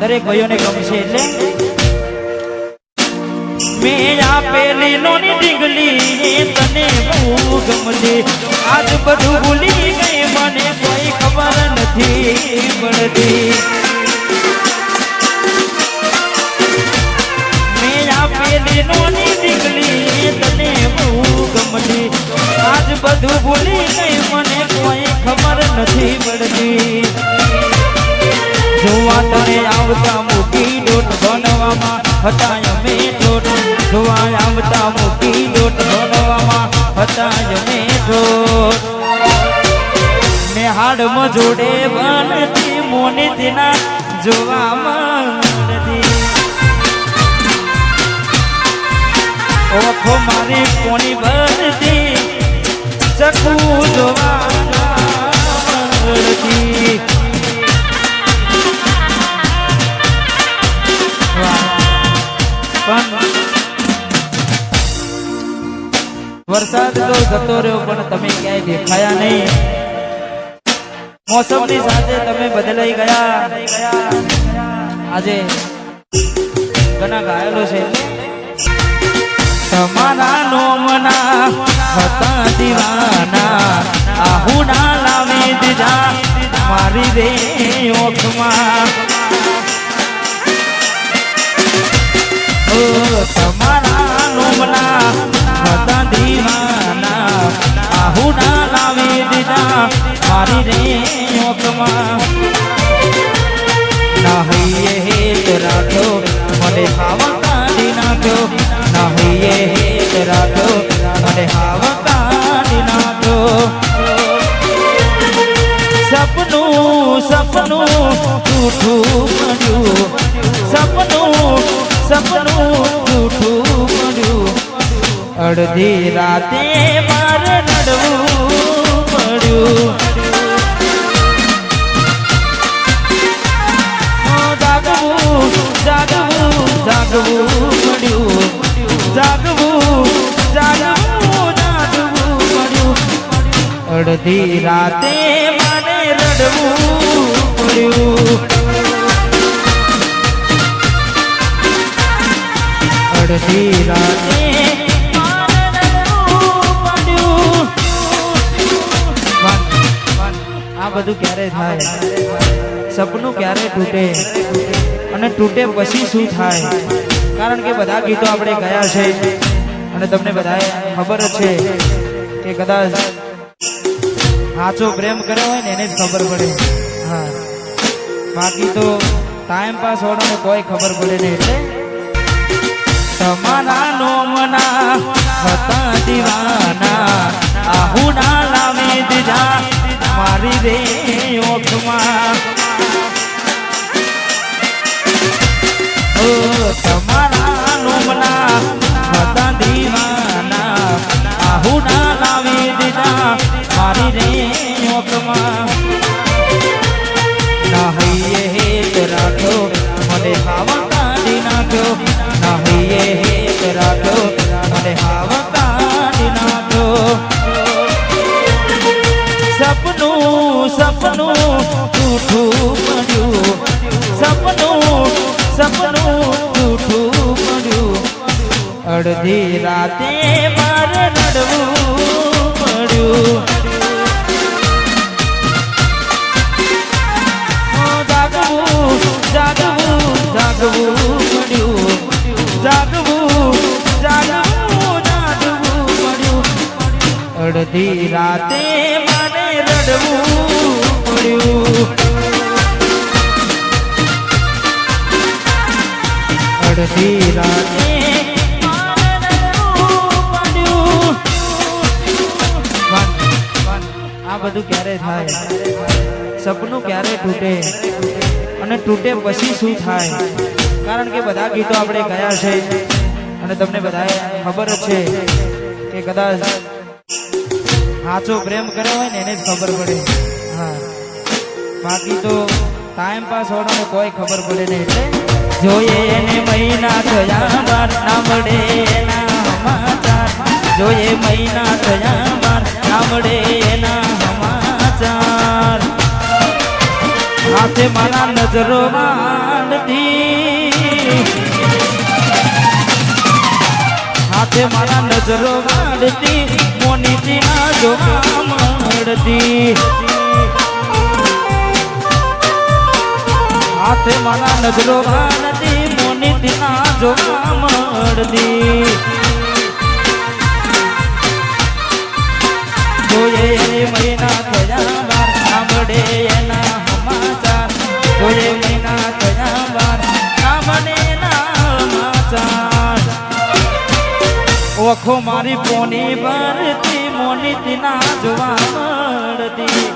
દરેક ભાઈઓને ગમશે એટલે. મેં આપેલી નોની ડીંગલી તને બહુ ગમશે. આજ બધું ભૂલી ગઈ મને કોઈ ખબર નથી પડતી. મેં આપેલી નોની ડીંગલી બધું ભૂલી ગઈ, મને કોઈ ખબર નથી પડતી. જોવા તને આવતા મૂકી લોટ બનવામાં હતા અમે લોટ જોવા આવતા મૂકી લોટ બનવામાં હતા અમે દોટ. ને હાડમાં જોડે બનતી મોની તેના જોવામાં ઓખો મારી કોની બનતી વરસાદ તો જતો રહ્યો, પણ તમે ક્યાંય દેખાયા નહીં. મોસમની સાથે તમે બદલાઈ ગયા. આજે ઘણા ગાયેલો છે. તમારા નોમના હતા દીવાના. આહુના લાવી દીધા મારી રે ઓખમાં. તમારા નોમના હતા દીવાના. આહુના લાવી દીધા મારી રે ઓખમાં. નાહીએ હેત રાખ્યો, મને હાવા કાઢી નાખ્યો. નાહીએ હેત રાખ્યો મને હાવા કાઢી નાખ્યો સપનું સપનું જૂઠું મળ્યું. સપનું સપનું જૂઠું મળ્યું. અડધી રાતે મારે રડવું પડ્યું. જાગવું જાગવું જાગવું પડ્યું જાગવું અડધી રાતે મને રડવું અડધી રાતે. આ બધું ક્યારે થાય? સપનું ક્યારે તૂટે? અને તૂટે પછી શું થાય? કારણ કે બધા ગીતો આપણે ગયા છે. અને તમને બધાએ ખબર છે કે કદાચ સાચો પ્રેમ કર્યો હોય ને એને જ ખબર પડે. હા. બાકી તો ટાઈમ પાસ હોવાનો કોઈ ખબર પડે નહીં એટલે તમારા નોમના હતા દીવાના, આહુના લાવી દીધા મારી રે ઓખમાં સપનું સપનું તૂઠું પડ્યું સપનું સપનું તૂઠું પડ્યું અડધી રાતે મારે રડવું પડ્યું. જાગવું જાગવું જાગવું પડ્યું. જાગવું રાતે મને અડધી. આ બધું ક્યારે થાય? સપનું ક્યારે તૂટે? અને તૂટે પછી શું થાય? કારણ કે બધા ગીતો આપણે ગયા છે અને તમને બધાએ ખબર છે કે કદાચ સાચો પ્રેમ કર્યો હોય ને એને જ ખબર પડે. હા. બાકી તો ટાઈમ પાસ વાળાને કોઈ ખબર પડે નહીં એટલે જોઈએ એને મહિના થયા બાર ના મળે એના સમાચાર. જોઈએ મહિના થયા બાર ના મળે એના સમાચાર. સાથે મારા નજરો માંડતી હાથે મારા નજરો માંડતી મોની જોવા મળતી હાથે મારા નજરો માંડતી મોની ના જોવા મળતી જોઈએ મહિના થયા બાર, સાંભળે ઓખો મારી પોની ભરતી મોની ના જોવા